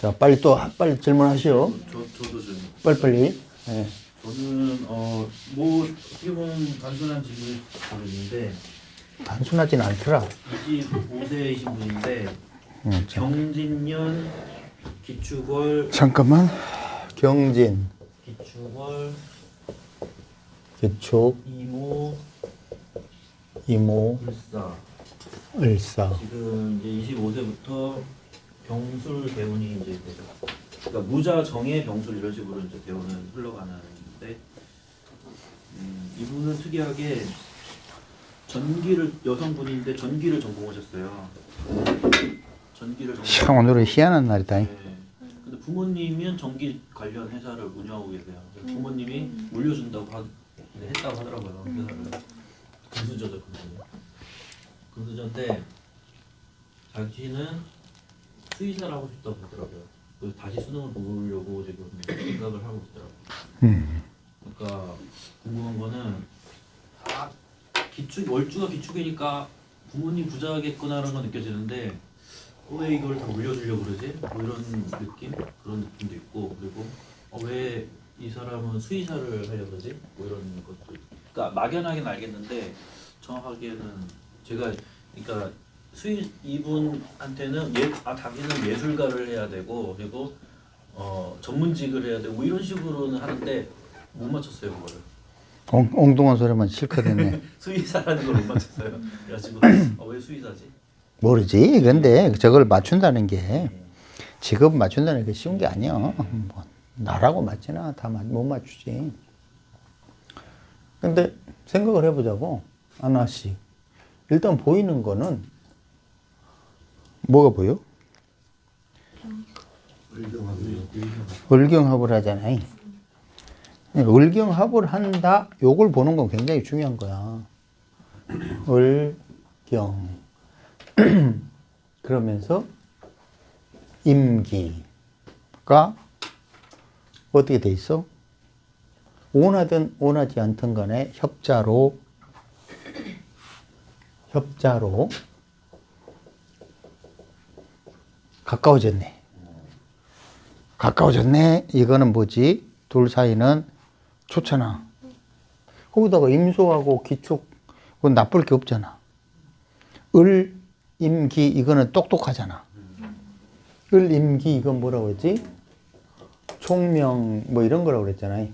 자, 빨리 또, 빨리 질문하시오. 저 저도 좀 빨리빨리. 예. 저는 어 뭐 어떻게 보면 단순한 질문일 수 모르겠는데 단순하진 않더라. 25세이신 분인데 음, 자. 경진년 기축월 잠깐만. 경진, 기축월 기축, 이모 이모, 을사 을사. 지금 이제 25세부터 병술 대운이 이제 되죠. 그러니까 무자 정의 병술 이런 식으로 이제 대운은 흘러가는데 음, 이분은 특이하게 전기를 여성분인데 전기를 전공하셨어요. 전기를 전공. 참, 오늘은 희한한 날이다. 네. 근데 부모님은 전기 관련 회사를 운영하고 계세요. 그래서 부모님이 물려준다고 하, 네, 했다고 하더라고요. 회사를. 금수저죠, 금수저. 금수저인데 자기는 수의사를 하고 싶다고 하더라고요. 그래서 다시 수능을 보려고 지금 생각을 하고 있더라고요. 음. 그러니까 궁금한 거는 아 기축 월주가 기축이니까 부모님 부자겠구나라는 건 느껴지는데 어, 왜 이걸 다 물려주려고 그러지? 뭐 이런 느낌 그런 느낌도 있고 그리고 어, 왜이 사람은 수의사를 하려고 그러지? 뭐 이런 것도 있- 그러니까 막연하게는 알겠는데 정확하게는 제가 그러니까 수의 이분한테는 예, 아 자기는 예술가를 해야 되고 그리고 어 전문직을 해야 되고 뭐 이런 식으로는 하는데 못 맞췄어요 그거를 엉, 엉뚱한 소리만 실컷 했네. 수의사라는 걸 못 맞췄어요 그래가지고 어, 왜 수의사지? 모르지. 근데 저걸 맞춘다는 게 직업 맞춘다는 게 쉬운 게 아니야. 뭐, 나라고 맞지나 다 못 맞추지. 근데 생각을 해보자고 하나씩. 일단 보이는 거는 뭐가 보여? 을경합을 하잖아요. 을경합을 한다. 요걸 보는 건 굉장히 중요한 거야. 을경. 그러면서 임기가 어떻게 돼 있어? 원하든 원하지 않든 간에 협자로 협자로 가까워졌네. 가까워졌네. 이거는 뭐지? 둘 사이는 좋잖아. 거기다가 임소하고 기축 그건 나쁠 게 없잖아. 을, 임기 이거는 똑똑하잖아. 을, 임기 이건 뭐라고 했지? 총명 뭐 이런 거라고 그랬잖아요.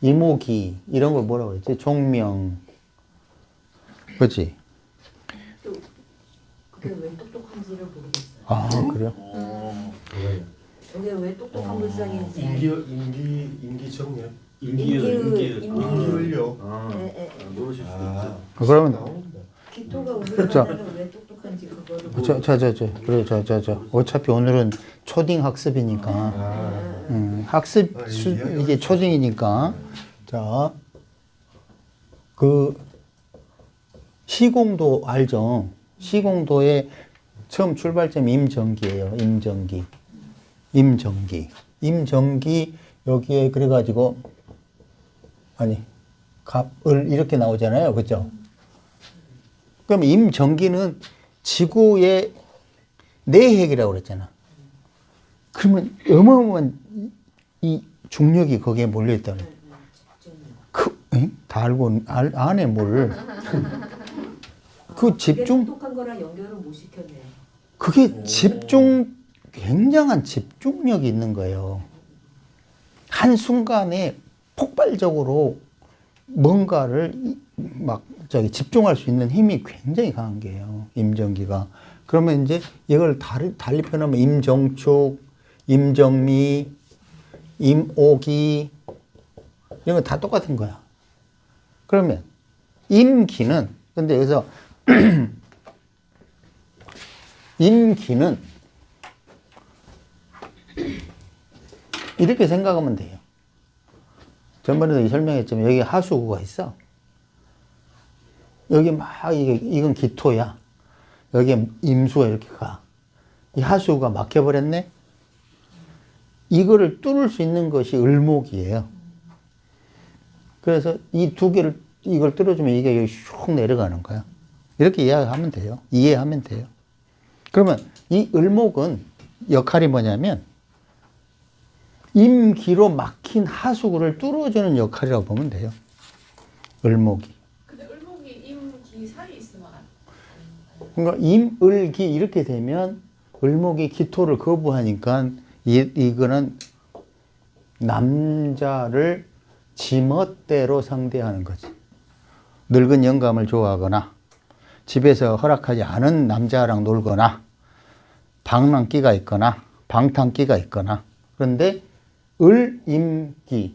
이모기 이런 걸 뭐라고 그랬지? 총명 그렇지? 그게 왜 똑똑한지를 모르겠어요. 아 그래요? 어, 저게 왜 똑똑한 불상인지. 임기 임기 임기 정년. 아, 예, 예. 아, 모르실 수도 아 있죠 그러면. 기토가 자. 우리나라는 왜 똑똑한지 그거를 저저저저 그래 저저저 어차피 오늘은 초딩 학습이니까 아 음, 학습 아, 수, 이게 초딩이니까 자 그 시공도 알죠? 시공도의 처음 출발점이 임정기예요. 임정기. 임정기. 임정기 여기에 그래 가지고 아니 갑을 이렇게 나오잖아요. 그죠? 그럼 임정기는 지구의 내핵이라고 그랬잖아. 그러면 어마어마한 이- 이 중력이 거기에 몰려 있다는 거야. 그, 에? 다 알고, 알, 아네, 뭘. 그 집중, 똑똑한 거랑 연결을 못 시켰네. 그게 집중, 굉장한 집중력이 있는 거예요. 한 순간에 폭발적으로 뭔가를 이- 막 저기 집중할 수 있는 힘이 굉장히 강한 게요. 임정기가. 그러면 이제 이걸 달리, 달리 표현하면 임정축, 임정미, 임오기 이런 거 다 똑같은 거야. 그러면 임기는 근데 여기서 임기는 이렇게 생각하면 돼요. 전번에도 설명했지만 여기 하수구가 있어. 여기 막 이게 이건 기토야. 여기에 임수가 이렇게 가. 이 하수구가 막혀버렸네. 이거를 뚫을 수 있는 것이 을목이에요. 그래서 이 두 개를 이걸 뚫어주면 이게 여기 슉 내려가는 거야. 이렇게 이해하면 돼요. 이해하면 돼요. 그러면 이 을목은 역할이 뭐냐면 임기로 막힌 하수구를 뚫어주는 역할이라고 보면 돼요. 을목이. 근데 을목이 임기 사이에 있으면 안 그러니까 임 을 기 이렇게 되면 을목이 기토를 거부하니까 이, 이거는 남자를 지멋대로 상대하는 거지. 늙은 영감을 좋아하거나 집에서 허락하지 않은 남자랑 놀거나 방랑기가 있거나 방탕기가 있거나 그런데 을임기,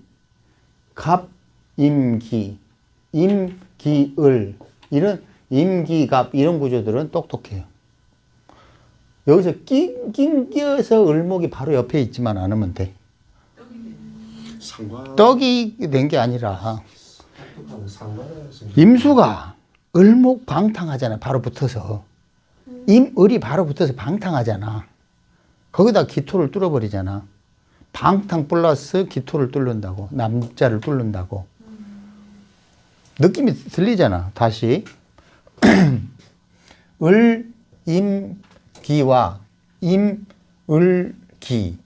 갑임기, 임기을 이런 임기갑 이런 구조들은 똑똑해요. 여기서 낑낑 껴서 을목이 바로 옆에 있지만 않으면 돼. 상관 떡이 된 게 아니라 임수가 을목 방탕하잖아. 바로 붙어서. 임을이 바로 붙어서 방탕하잖아. 거기다 기토를 뚫어버리잖아. 방탕 플러스 기토를 뚫는다고. 남자를 뚫는다고. 느낌이 들리잖아. 다시. 을, 임, 기와 임, 을, 기.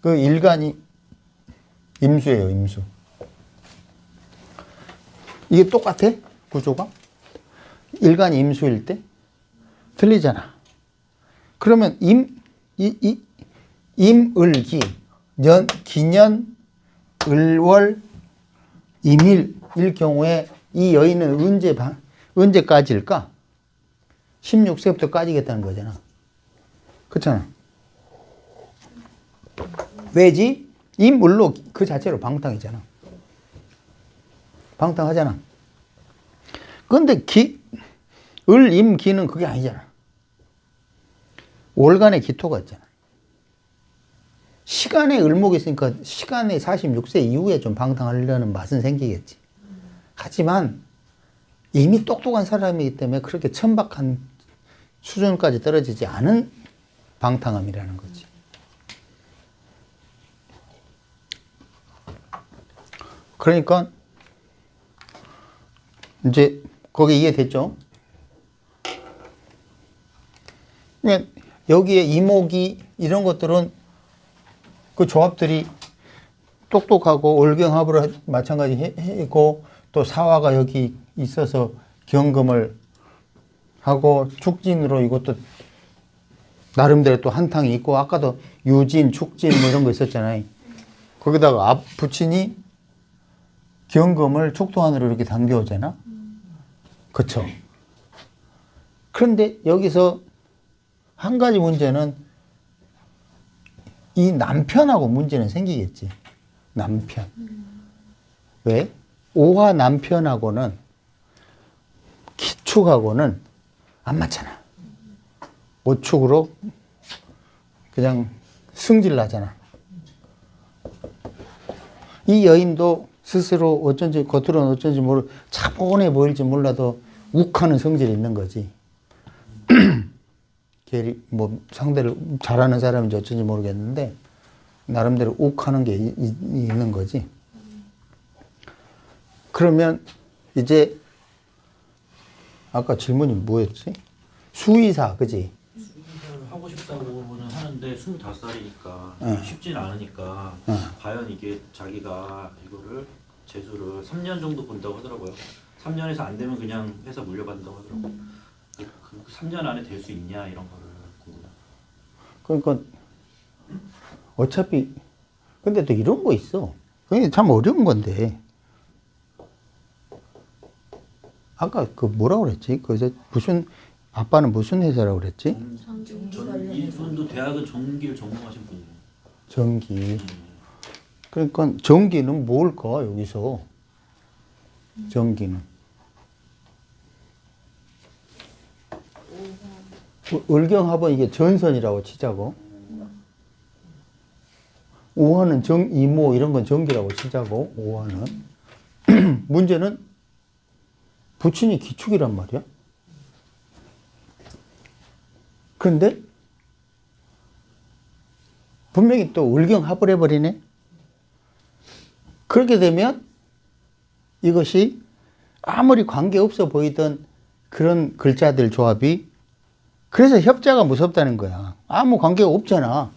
그 일간이 임수예요, 임수. 이게 똑같아? 구조가? 일간이 임수일 때? 틀리잖아. 그러면 임, 이, 이, 임을기, 년, 기년, 을월, 임일, 일 경우에 이 여인은 언제, 방- 언제까지일까? 16세부터 까지겠다는 거잖아. 그렇잖아. 왜지? 임을로 그 자체로 방탕이잖아. 방탕하잖아. 근데 기, 을, 임, 기는 그게 아니잖아. 월간의 기토가 있잖아. 시간에 을목이 있으니까 시간에 46세 이후에 좀 방탕하려는 맛은 생기겠지. 하지만 이미 똑똑한 사람이기 때문에 그렇게 천박한 수준까지 떨어지지 않은 방탕함이라는 거지. 그러니까 이제 거기 이해됐죠? 그냥 여기에 이목이 이런 것들은 그 조합들이 똑똑하고 올경합으로 마찬가지 해- 했고 또 사화가 여기 있어서 경금을 하고 축진으로 이것도 나름대로 또 한탕이 있고 아까도 유진, 축진 뭐 이런 거 있었잖아요. 거기다가 앞 부친이 경금을 축토안으로 이렇게 당겨오잖아. 그쵸? 그런데 여기서 한 가지 문제는 이 남편하고 문제는 생기겠지. 남편. 왜? 오화 남편하고는 기축하고는 안 맞잖아. 오축으로 그냥 승질 나잖아. 이 여인도 스스로 어쩐지 겉으로는 어쩐지 모르 차분해 보일지 몰라도 욱하는 성질이 있는 거지. 괜히 뭐 상대를 잘하는 사람인지 어쩐지 모르겠는데 나름대로 욱하는 게 이- 이- 있는 거지. 그러면 이제 아까 질문이 뭐였지? 수의사, 그지? 하고 싶다고는 하는데 25살이니까 응. 쉽진 않으니까 응. 과연 이게 자기가 이거를 재수를 3년 정도 본다고 하더라고요. 3년에서 안 되면 그냥 회사 물려받는다고 하더라고요. 그, 그 3년 안에 될 수 있냐 이런 거를. 그러니까 어차피 근데 또 이런 거 있어. 그게 참 어려운 건데. 아까 그 뭐라고 그랬지? 그래서 무슨 아빠는 무슨 회사라고 그랬지? 전 이분도 대학은 전기를 전공하신 분이에요. 전기. 그러니까 전기는 뭘까 여기서? 전기는 을- 을경합은 이게 전선이라고 치자고. 오화는 정 이모 이런 건 전기라고 치자고. 오화는 문제는 부친이 기축이란 말이야. 그런데 분명히 또 을경합을 해버리네. 그렇게 되면 이것이 아무리 관계없어 보이던 그런 글자들 조합이 그래서 협자가 무섭다는 거야. 아무 관계가 없잖아.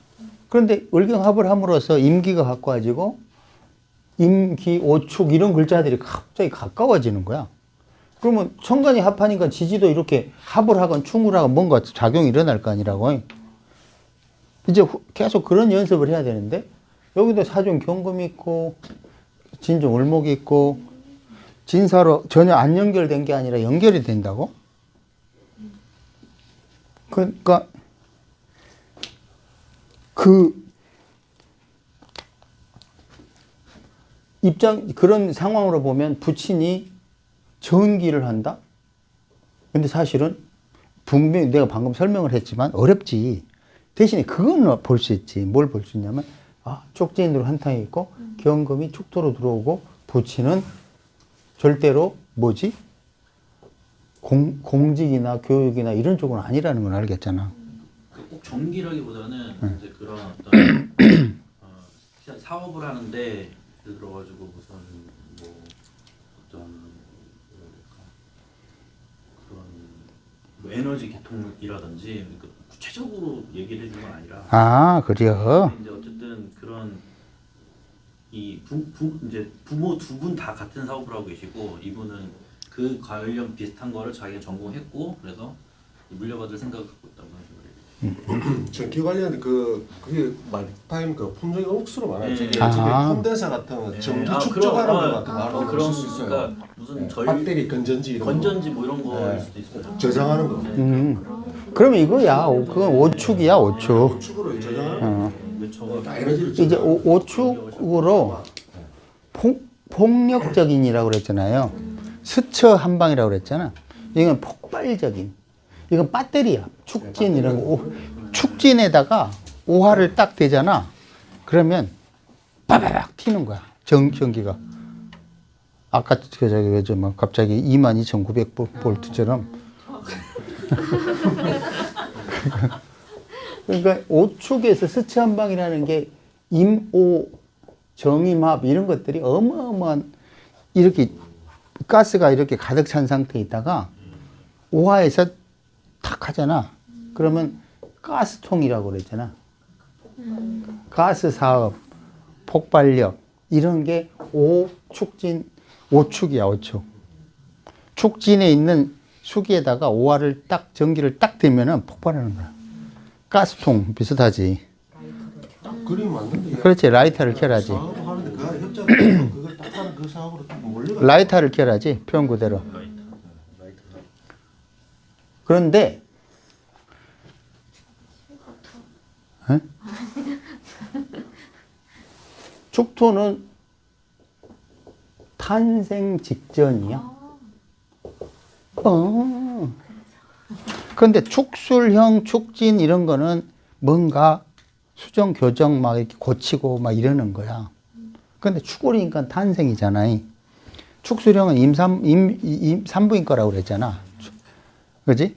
그런데 을경합을 함으로써 임기가 가까워지고 임기 오축 이런 글자들이 갑자기 가까워지는 거야. 그러면 천간이 합하니까 지지도 이렇게 합을 하건 충을 하건 뭔가 작용이 일어날 거 아니라고. 이제 후- 계속 그런 연습을 해야 되는데 여기도 사중 경금이 있고 진중 을목이 있고 진사로 전혀 안 연결된 게 아니라 연결이 된다고? 그러니까 그 입장 그런 상황으로 보면 부친이 전기를 한다. 근데 사실은 분명히 내가 방금 설명을 했지만 어렵지. 대신에 그건 볼 수 있지. 뭘 볼 수 있냐면 아 쪽지인으로 한탕이 있고 경금이 축토로 들어오고 부친은 절대로 뭐지? 공, 공직이나 교육이나 이런 쪽은 아니라는 걸 알겠잖아. 그꼭 전기라기보다는 네. 이제 그런 어떤 어, 사업을 하는데 예를 들어가지고 무슨 뭐 어떤 뭐랄까 그런 뭐 에너지 개통이라든지 그러니까 구체적으로 얘기를 해준 건 아니라 아, 그래요? 이제 어쨌든 그런 이 부, 부, 이제 부모 두 분 다 같은 사업을 하고 계시고 이분은 그 관련 비슷한 거를 자기가 전공했고 그래서 물려받을 생각을 갖고 있다고. 전기 관련 그 그게 말타임 그 품종이 옥수로 많아요. 예. 저기 아. 콘덴서 같은 거 전기 아, 축적하는 그런- 거 같은 거 아, 그런 쓸수 있어요. 그러니까 무슨 네. 절 배터리 건전지 이런 건전지 뭐 이런 거일 네. 수도 있어요. 거 저장하는 거. 음. 그러면 이거야. 오- 그건 오축이야, 오축. 축으로 저장하는 거. 어. 다 에너지를 이제. 오, 오축으로 폭, 폭력적인이라고 그랬잖아요. 스처 한방이라고 그랬잖아. 이건 폭발적인. 이건 배터리야. 축진 이런 거. 오, 축진에다가 오화를 딱 대잖아. 그러면 빠바박 튀는 거야. 전, 전기가. 아까 그 저기 왜저 뭐 갑자기 22,900 볼트처럼. 그러니까 오축에서 스치 한방이라는 게 임오 정임합 이런 것들이 어마어마한 이렇게 가스가 이렇게 가득 찬 상태에 있다가 오화에서 탁 하잖아. 그러면 가스통이라고 그랬잖아. 가스 사업, 폭발력 이런 게 오축진 오축이야 오축. 축진에 있는 수기에다가 오화를 딱 전기를 딱 대면은 폭발하는 거야. 가스통 비슷하지. 딱 그림 만드는데 그렇지 라이터를 켜라지. 하는데 그 그걸 딱 몰려. 라이터를 켜라지 표현 그대로. 그런데 에? 축토는 탄생 직전이야. 어. 그런데 축술형 축진 이런 거는 뭔가 수정 교정 막 이렇게 고치고 막 이러는 거야. 근데 축월이니까 탄생이잖아. 축술형은 임산 임, 임 산부인 거라고 그랬잖아. 그지?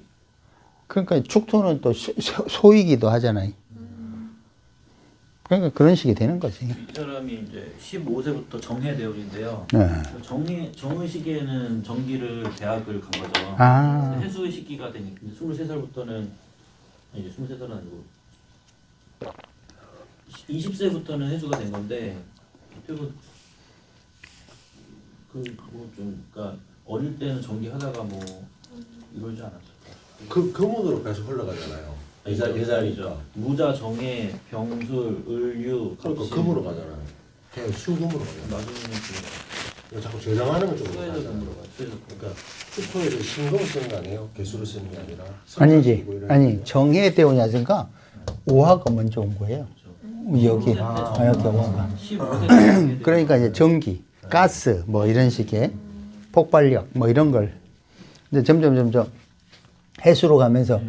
그러니까 축토는 또 소- 소- 소이기도 하잖아. 그러니까 그런 식이 되는 거지. 이 사람이 이제 15세부터 정해대원인데요. 네. 정의 정의 시기에는 정기를 대학을 간 거죠. 아. 해수의 시기가 되니까 23살부터는 이제 23살은 아니고 20세부터는 해수가 된 건데 그때도 그뭐좀 그러니까 어릴 때는 정기 하다가 뭐 이러지 않았을까. 그 금운으로 계속 흘러가잖아요. 여자 여자니까. 무자 정해 병술 을유 그러니까. 금으로 가잖아요. 그냥 수금으로 가잖아요. 나중에는 이거 자꾸 저장하는 건그좀 수에서 가잖아요. 금으로 가. 수에서 금. 그러니까 축토에서 신금을 쓰는 거 아니에요? 개수를 쓰는 게 아니라. 아니지. 아니 거예요. 정해대원야니까 오화가 먼저 온 거예요. 여기 아, 여기 오화가. 15세 그러니까 이제 전기, 가스 뭐 이런 식의 폭발력 뭐 이런 걸 이제 점점 점점 해수로 가면서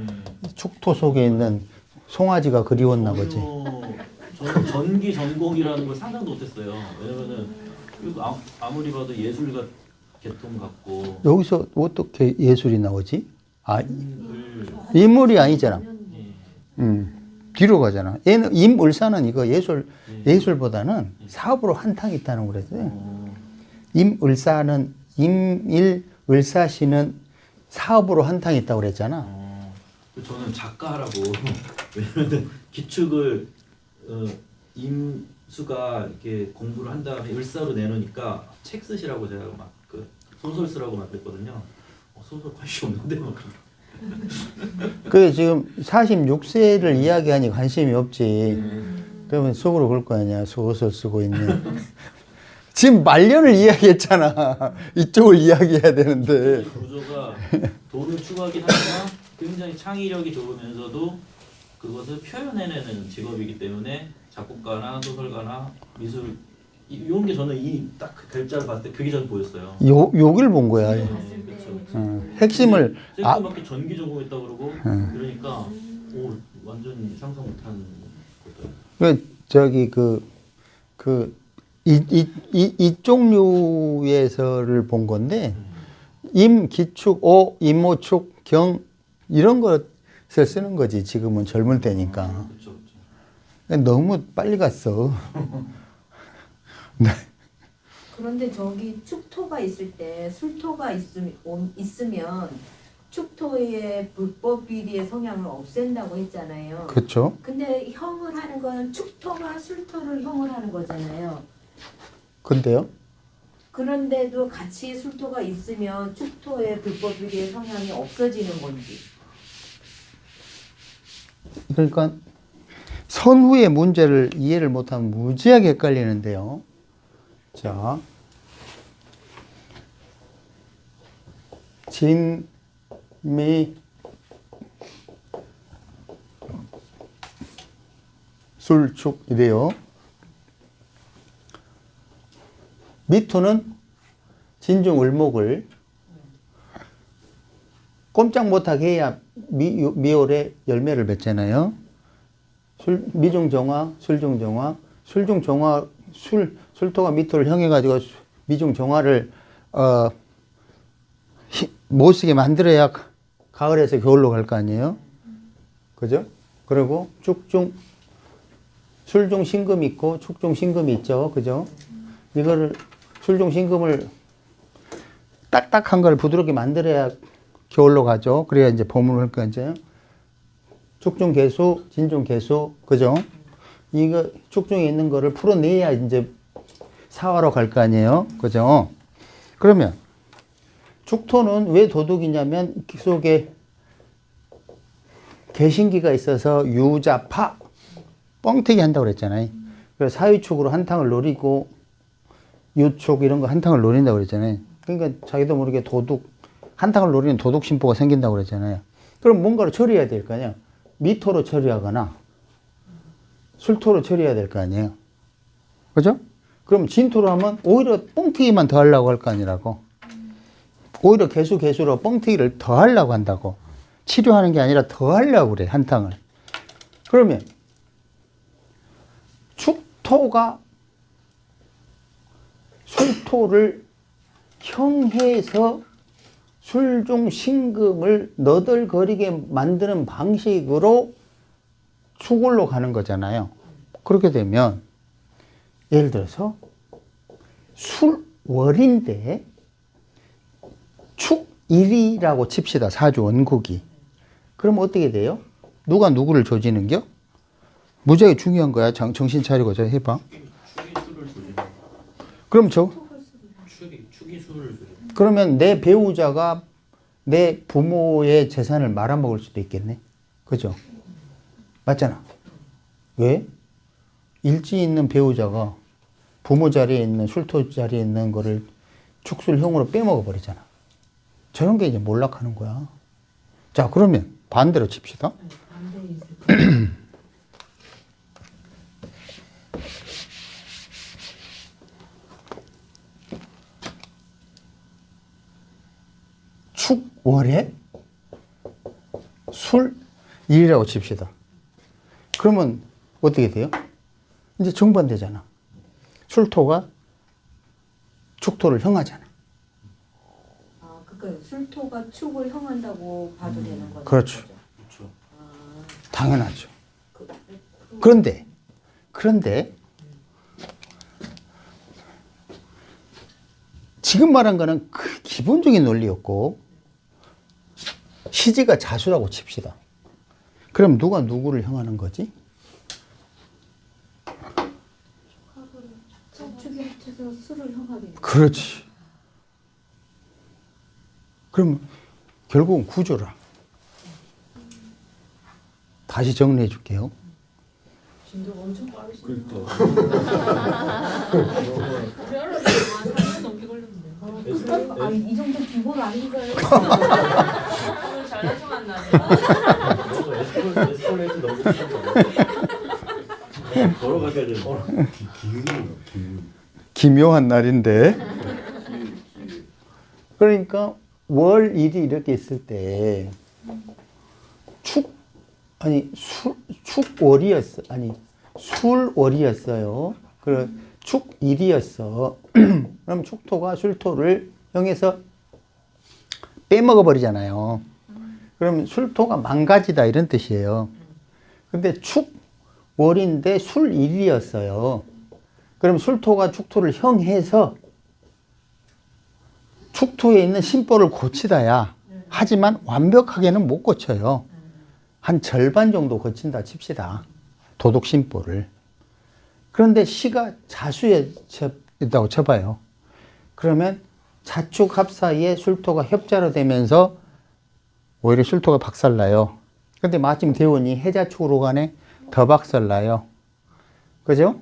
축토 속에 있는 송아지가 그리웠나 보지. 저는 전기 전공이라는 걸 상상도 못했어요. 왜냐면은 아- 아무리 봐도 예술가 계통 같고 여기서 어떻게 예술이 나오지? 아을 인물이 아니잖아. 예. 음, 뒤로 가잖아. 얘는 임을사는 이거 예술 예술보다는 사업으로 한탕 있다는 거랬어요. 어, 임을사는 임일 을사시는 사업으로 한탕 있다고 그랬잖아. 어, 저는 작가라고 왜냐면 기축을 어, 임수가 이렇게 공부를 한 다음에 을사로 내놓으니까 책 쓰시라고 제가 막 그 소설 쓰라고 막 그랬거든요. 어, 소설 관심 없는데 막 그런. 그 지금 46세를 이야기하니 관심이 없지. 그러면 속으로 그럴 거 아니야. 소설 쓰고 있는. 지금 말년을 이야기했잖아. 이쪽을 이야기해야 되는데. 구조가 돈을 추구하긴 하지만 굉장히 창의력이 좋으면서도 그것을 표현해내는 직업이기 때문에 작곡가나 소설가나 미술 이- 이런 게 저는 이 딱 글자를 봤을 때 그게 전 보였어요. 요, 여길 본 거야. 네. 어, 핵심을, 아, 셀프밖에 전기 전공했다 그러고 음. 그러니까 오 완전 상상 못한 것들. 그, 저기, 그, 그, 이, 이, 이, 이쪽 류에서를 본 건데, 임, 기축, 오, 임모축, 경, 이런 것을 쓰는 거지. 지금은 젊을 때니까. 너무 빨리 갔어. 그런데 저기 축토가 있을 때 술토가 있으면, 있으면 축토의 불법 비리의 성향을 없앤다고 했잖아요. 그렇죠. 근데 형을 하는 건 축토가 술토를 형을 하는 거잖아요. 근데요? 그런데도 같이 술토가 있으면 축토의 불법 비리의 성향이 없어지는 건지. 그러니까 선후의 문제를 이해를 못하면 무지하게 헷갈리는데요. 자, 진, 미, 술, 축 이래요. 미토는 진중 을목을 꼼짝 못하게 해야 미, 미올에 열매를 맺잖아요. 술, 미중정화, 술중정화, 술중정화, 술, 술토가 미토를 형해가지고 수- 미중정화를, 어, 히- 못 쓰게 만들어야 가- 가을에서 겨울로 갈 거 아니에요? 그죠? 그리고 축중, 술중 신금 있고 축중 신금이 있죠. 그죠? 이거를, 술중 신금을 딱딱한 걸 부드럽게 만들어야 겨울로 가죠. 그래야 이제 봄으로 할 거죠. 축중 개수, 진중 개수, 그죠? 이거 축중에 있는 거를 풀어내야 이제 사화로 갈 거 아니에요. 그죠? 그러면 축토는 왜 도둑이냐면 그 속에 개신기가 있어서 유자파 뻥튀기 한다고 그랬잖아요. 그래서 사유축으로 한탕을 노리고 유축 이런 거 한탕을 노린다고 그랬잖아요. 그러니까 자기도 모르게 도둑 한탕을 노리는 도둑 심보가 생긴다고 그랬잖아요. 그럼 뭔가를 처리해야 될 거 아니야. 미토로 처리하거나 술토로 처리해야 될 거 아니에요. 그죠? 그럼 진토로 하면 오히려 뻥튀기만 더 하려고 할 거 아니라고. 오히려 개수 개수로 뻥튀기를 더 하려고 한다고. 치료하는 게 아니라 더 하려고 그래, 한탕을. 그러면 축토가 술토를 형해서 술중 신금을 너덜거리게 만드는 방식으로 축을로 가는 거잖아요. 그렇게 되면 예를 들어서 술월인데 축일이라고 칩시다. 사주 원국이. 그럼 어떻게 돼요? 누가 누구를 조지는겨? 무지하게 중요한 거야. 정, 정신 차리고 저 해봐. 그럼 저. 그러면 내 배우자가 내 부모의 재산을 말아먹을 수도 있겠네. 그죠? 맞잖아. 왜? 일지 있는 배우자가 부모 자리에 있는 술토 자리에 있는 거를 축술형으로 빼먹어 버리잖아. 저런 게 이제 몰락하는 거야. 자, 그러면 반대로 칩시다. 있을 거. 축월에 술 일이라고 칩시다. 그러면 어떻게 돼요? 이제 정반대잖아. 술토가 축토를 형하잖아. 아, 그러니까 술토가 축을 형한다고 봐도 되는 거죠. 그렇죠. 그렇죠. 아, 당연하죠. 그, 그런데, 그런데, 지금 말한 거는 그 기본적인 논리였고, 시지가 자수라고 칩시다. 그럼 누가 누구를 형하는 거지? 그렇지. 그럼 결국은 구조라. 다시 정리해 줄게요. 진도가 엄청 빠르시네요. 우리 어렸을 때한 4년 넘게 걸렸는데. 아, 이 정도 기본 아닌가요? 오늘 잘 나중한 날이야. 에스컬레이터 너무 걸어가셔야 되는 거. 기운인가 기운. 기묘한 날인데. 그러니까 월 일이 이렇게 있을 때 축 아니 수, 축월이었어 아니 술월이었어요. 그래 축일이었어. 그럼 축토가 술토를 형해서 빼먹어 버리잖아요. 그럼 술토가 망가지다 이런 뜻이에요. 근데 축월인데 술일이었어요. 그럼 술토가 축토를 형해서 축토에 있는 심보를 고치다야. 하지만 완벽하게는 못 고쳐요. 한 절반 정도 고친다 칩시다. 도덕 심보를. 그런데 시가 자수에 쳐- 있다고 쳐봐요. 그러면 자축 합사에 술토가 협자로 되면서 오히려 술토가 박살나요. 근데 마침 대원이 해자축으로 가네 더 박살나요. 그죠?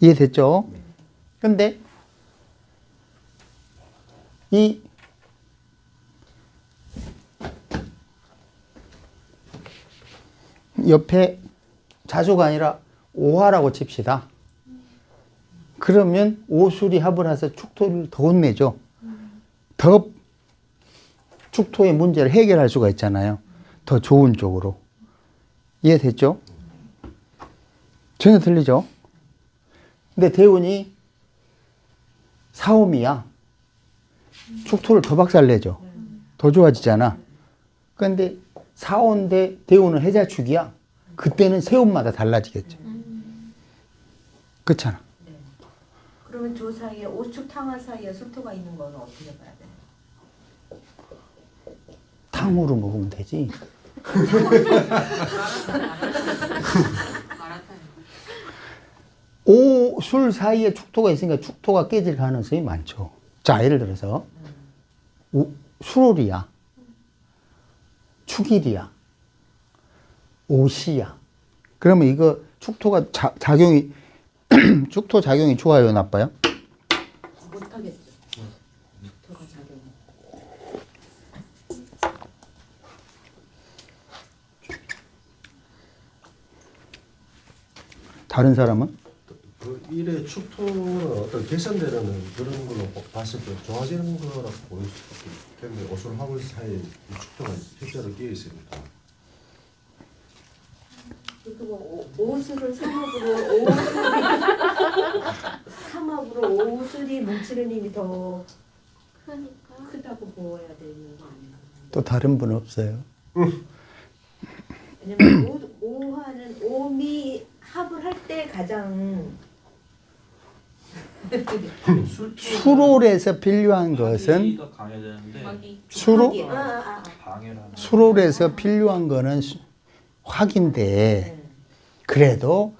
이해됐죠? 근데 이 옆에 자수가 아니라 오화라고 칩시다. 그러면 오술이 합을 해서 축토를 더 혼내죠. 더 축토의 문제를 해결할 수가 있잖아요. 더 좋은 쪽으로. 이해됐죠? 전혀 틀리죠? 근데 대운이 사오미야. 축토를 더 박살내죠. 더 좋아지잖아. 그런데 사오인데 대운은 해자축이야. 그때는 세운마다 달라지겠죠. 그렇잖아. 그러면 조 사이에 오축 탕화 사이에 술토가 있는 거는 어떻게 봐야 돼? 탕후루 먹으면 되지. 오, 술 사이에 축토가 있으니까 축토가 깨질 가능성이 많죠. 자, 예를 들어서, 오, 수롤이야. 축일이야. 오시야. 그러면 이거 축토가 자, 작용이, 축토 작용이 좋아요, 나빠요? 못하겠죠. 술토가 작용. 다른 사람은? 그 일의 축토는 어떤 개선되는 그런 걸로 봤을 때 좋아지는 거라고 보일 수 있겠는데 오술 화불 사이에 이 축토가 협자로 끼어 있으니까 그거 오- 오술을 삼합으로 오술이 삼합으로 오술이 뭉치는 힘이 더 그러니까. 크다고 보아야 되는 거 아닌가? 또 다른 분 없어요? 왜냐면 오, 오화는 오미 합을 할 때 가장 수롤에서 필요한 것은 막이. 수로 아, 아, 아. 수롤에서 필요한 거는 수- 확인돼. 네. 그래도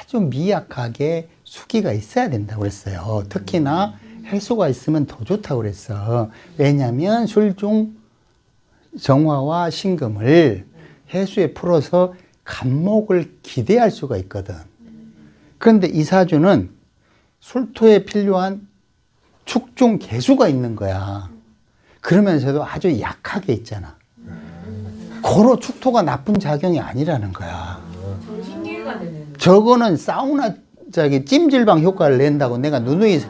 아주 미약하게 수기가 있어야 된다고 그랬어요. 특히나 해수가 있으면 더 좋다고 그랬어. 왜냐하면 술중 정화와 신금을 해수에 풀어서 간목을 기대할 수가 있거든. 그런데 이 사주는 술토에 필요한 축중 개수가 있는 거야. 그러면서도 아주 약하게 있잖아. 고로 축토가 나쁜 작용이 아니라는 거야. 저거는 사우나 저기 찜질방 효과를 낸다고 내가 누누이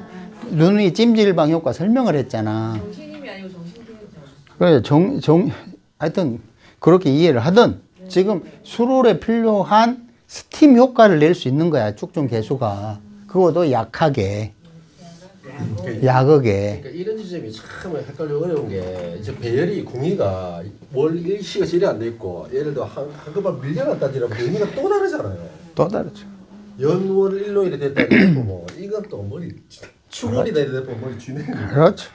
누누이 찜질방 효과 설명을 했잖아. 정신임이 아니고 정신기회죠. 그래 정, 정 하여튼 그렇게 이해를 하든 지금 수롤에 필요한 스팀 효과를 낼 수 있는 거야 축중 개수가 그것도 약하게 약하게 그러니까 이런 지점이 참 헷갈려 어려운 게 이제 배열이 공이가 월 일시가 제리 안돼 있고 예를 들어 한 한꺼번에 밀려났다 이러면 의미가 또 다르잖아요. 또 다르죠. 연월 일로 이래 됐다 뭐 이건 또 머리 추월이다 이래 되면 머리 쥐는 거. 그렇죠.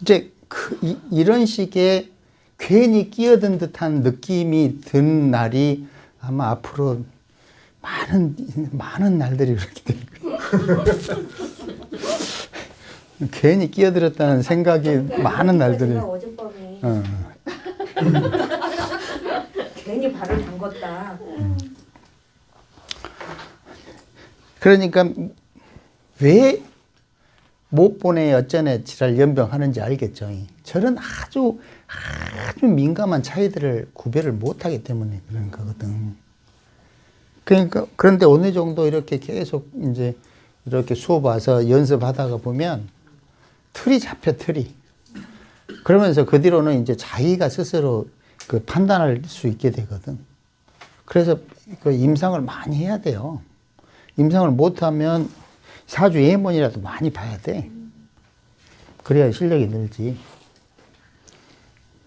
이제 그, 이, 이런 식의 괜히 끼어든 듯한 느낌이 든 날이 아마 앞으로 많은 많은 날들이 그렇게 돼. 괜히 끼어들었다는 생각이 많은 날들이. 제가 어젯밤에 어. 괜히 발을 담궜다. 그러니까 왜 못 보내 어쩌네 지랄 연병하는지 알겠죠. 저런 아주 아주 민감한 차이들을 구별을 못하기 때문에 그런 거거든. 그러니까 그런데 어느 정도 이렇게 계속 이제 이렇게 수업 와서 연습하다가 보면 틀이 잡혀 틀이. 그러면서 그 뒤로는 이제 자기가 스스로 그 판단할 수 있게 되거든. 그래서 그 임상을 많이 해야 돼요. 임상을 못하면 사주 예문이라도 많이 봐야 돼. 그래야 실력이 늘지.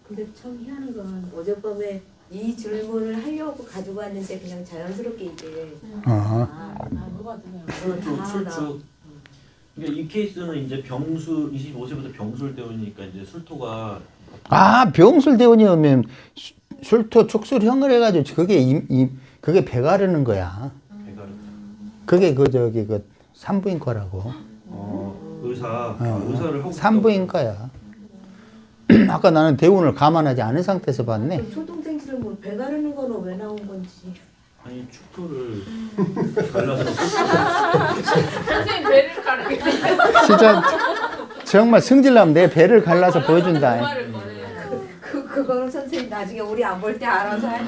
근데 참 희한한 건 어젯밤에 이 질문을 하려고 가지고 왔는데 그냥 자연스럽게 이제 어. 아, 아 뭐가 드네요. 아, 술축. 그러니까 이 케이스는 이제 병술 25세부터 병술 때우니까 이제 술토가 아, 병술 대원이 오면 수- 술토 축술형을 해가지고 그게 임, 임, 그게 배가르는 거야. 배가 그게 그 저기 그 산부인과라고. 어, 의사 어, 의사를 하고 산부인과야. 아까 나는 대운을 감안하지 않은 상태에서 봤네. 그럼 초동 생 질문 배 가르는 거는 왜 나온 건지. 아니 축토를 갈라서 선생님 배를 가르게 진짜 정말 승질나면 내 배를 갈라서 보여준다. 말을 꺼내. 그 그거는 선생님 나중에 우리 안 볼 때 알아서 할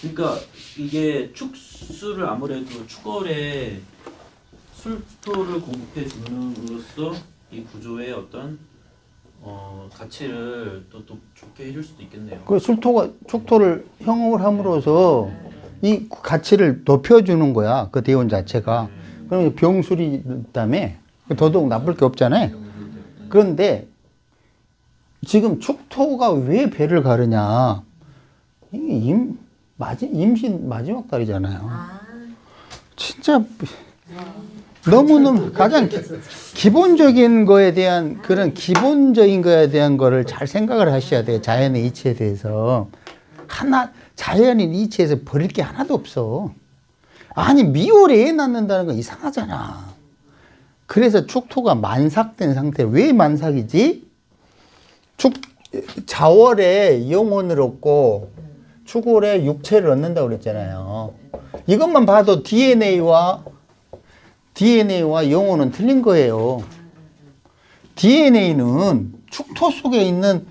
그러니까 이게 축수를 아무래도 축월에 술토를 공급해 줌으로써 이 구조의 어떤 어, 가치를 또, 또 좋게 해줄 수도 있겠네요. 그 술토가 축토를 형을 함으로써 이 가치를 높여주는 거야. 그 대운 자체가. 그럼 병술이 때문에 더더욱 나쁠 게 없잖아요. 그런데 지금 축토가 왜 배를 가르냐? 이게 임, 마지, 임신 마지막 달이잖아요. 아, 진짜 너무너무 가장 기- 기본적인 거에 대한 그런 기본적인 거에 대한 거를 잘 생각을 하셔야 돼요. 자연의 이치에 대해서. 하나, 자연인 이치에서 버릴 게 하나도 없어. 아니, 미월에 애 낳는다는 건 이상하잖아. 그래서 축토가 만삭된 상태. 왜 만삭이지? 축, 자월에 영혼을 얻고 축월에 육체를 얻는다고 그랬잖아요. 이것만 봐도 DNA와 DNA와 영혼은 틀린 거예요. DNA는 축토 속에 있는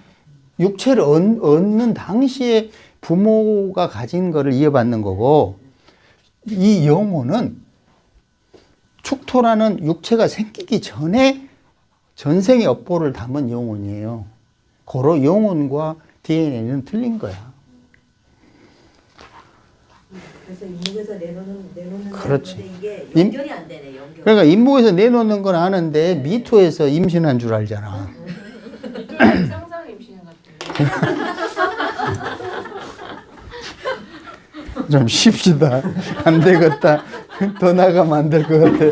육체를 얻, 얻는 당시에 부모가 가진 거를 이어받는 거고 이 영혼은 축토라는 육체가 생기기 전에 전생의 업보를 담은 영혼이에요. 고로 영혼과 DNA는 틀린 거야. 그래서 인목에서 내놓는 내놓는 그렇지. 건데 이게 임- 연결이 안 되네 연결. 그러니까 임무에서 내놓는 건 아는데 미토에서 임신한 줄 알잖아. 좀 상상 임신 같은. 좀 쉽시다. 안 되겠다. 더 나가면 안 될 것 같아.